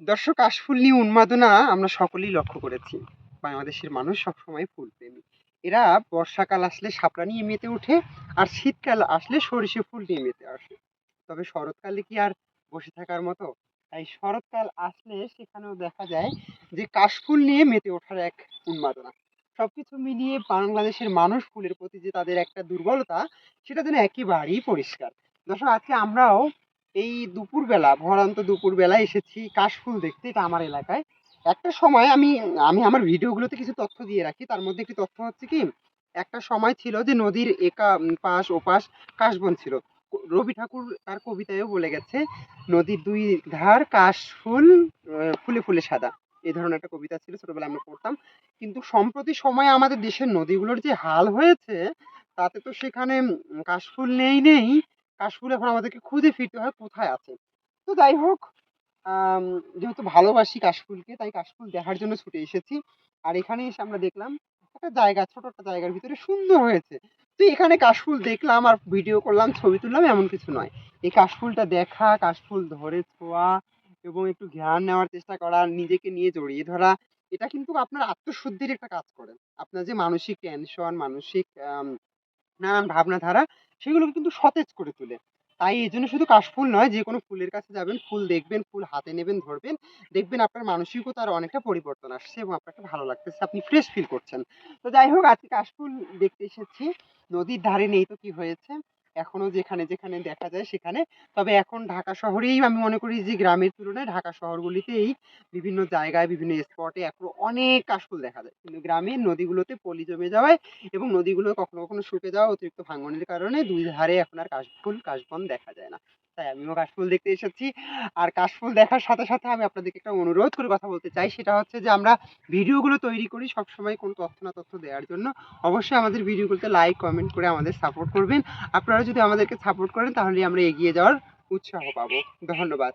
দর্শক কাশফুল নিয়ে উন্মাদনা আমরা সকলেই লক্ষ্য করেছি। বাংলাদেশের মানুষ সবসময় ফুল প্রেমী। এরা বর্ষাকাল আসলে শাপলা নিয়ে মেতে ওঠে আর শীতকাল আসলে সরিষে ফুল নিয়ে মেতে আসে। তবে শরৎকালে কি আর বসে থাকার মতো? তাই শরৎকাল আসলে সেখানেও দেখা যায় যে কাশফুল নিয়ে মেতে ওঠার এক উন্মাদনা। সবকিছু মিলিয়ে বাংলাদেশের মানুষ ফুলের প্রতি যে তাদের একটা দুর্বলতা, সেটা যেন একেবারেই পরিষ্কার। দর্শক, আজকে আমরাও এই দুপুরবেলা, ভরান্ত দুপুরবেলা এসেছি কাশফুল দেখতে, এটা আমার এলাকায়। একটা সময় আমি আমি আমার ভিডিওগুলোতে কিছু তথ্য দিয়ে রাখি। তার মধ্যে একটি তথ্য হচ্ছে কি, একটা সময় ছিল যে নদীর একা পাশ, ওপাশ কাশবন ছিল। রবি ঠাকুর তার কবিতায়ও বলে গেছে, নদীর দুই ধার কাশফুল ফুলে ফুলে সাদা। এই ধরনের একটা কবিতা ছিল, ছোটবেলায় আমরা পড়তাম। কিন্তু সম্প্রতি সময়ে আমাদের দেশের নদীগুলোর যে হাল হয়েছে, তাতে তো সেখানে কাশফুল নেই নেই। কাশফুল এখন আমাদেরকে খুঁজে ফিরতে হয় কোথায় আছে। তো যাই হোক যেহেতু ভালোবাসি কাশফুলকে, তাই কাশফুল দেখার জন্য ছুটে এসেছি। আর এখানে এসে আমরা দেখলাম একটা জায়গা, ছোট একটা জায়গার ভিতরে সুন্দর হয়েছে। তো এখানে কাশফুল দেখলাম আর ভিডিও করলাম, ছবি তুললাম, এমন কিছু নয়। এই কাশফুলটা দেখা, কাশফুল ধরে ছোঁয়া এবং একটু জ্ঞান নেওয়ার চেষ্টা করা, নিজেকে নিয়ে জড়িয়ে ধরা, এটা কিন্তু আপনার আত্মশুদ্ধির একটা কাজ করে। আপনার যে মানসিক টেনশন মানসিক নানান ভাবনাধারা সেগুলোকে কিন্তু সতেজ করে তোলে। তাই এই জন্য শুধু কাশফুল নয়, যে কোনো ফুলের কাছে যাবেন, ফুল দেখবেন, ফুল হাতে নেবেন, ধরবেন, দেখবেন আপনার মানসিকতার অনেকটা পরিবর্তন আসছে এবং আপনাকে ভালো লাগতেছে, আপনি ফ্রেশ ফিল করছেন। তো যাই হোক, আজকে কাশফুল দেখতে এসেছি। নদীর ধারে নেই তো কি হয়েছে? এখনও যেখানে যেখানে দেখা যায় সেখানে। তবে এখন ঢাকা শহরেই আমি মনে করি যে গ্রামের তুলনায় ঢাকা শহরগুলিতেই বিভিন্ন জায়গায়, বিভিন্ন স্পটে এখন অনেক কাশফুল দেখা যায়। কিন্তু গ্রামের নদীগুলোতে পলি জমে যাওয়ায় এবং নদীগুলো কখনো কখনো শুকে যাওয়া অতিরিক্ত ভাঙনের কারণে দুই ধারে এখন আর কাশফুল, কাশবন দেখা যায় না। তাই আমিও কাশফুল দেখতে এসেছি। আর কাশফুল দেখার সাথে সাথে আমি আপনাদেরকে একটা অনুরোধ করে কথা বলতে চাই। সেটা হচ্ছে যে, আমরা ভিডিওগুলো তৈরি করি সব সময় কোনো তথ্য না তথ্য দেওয়ার জন্য। অবশ্যই আমাদের ভিডিওগুলোতে লাইক কমেন্ট করে আমাদের সাপোর্ট করবেন। আপনারা যদি আমাদেরকে সাপোর্ট করেন তাহলে আমরা এগিয়ে যাওয়ার উৎসাহ পাবো। ধন্যবাদ।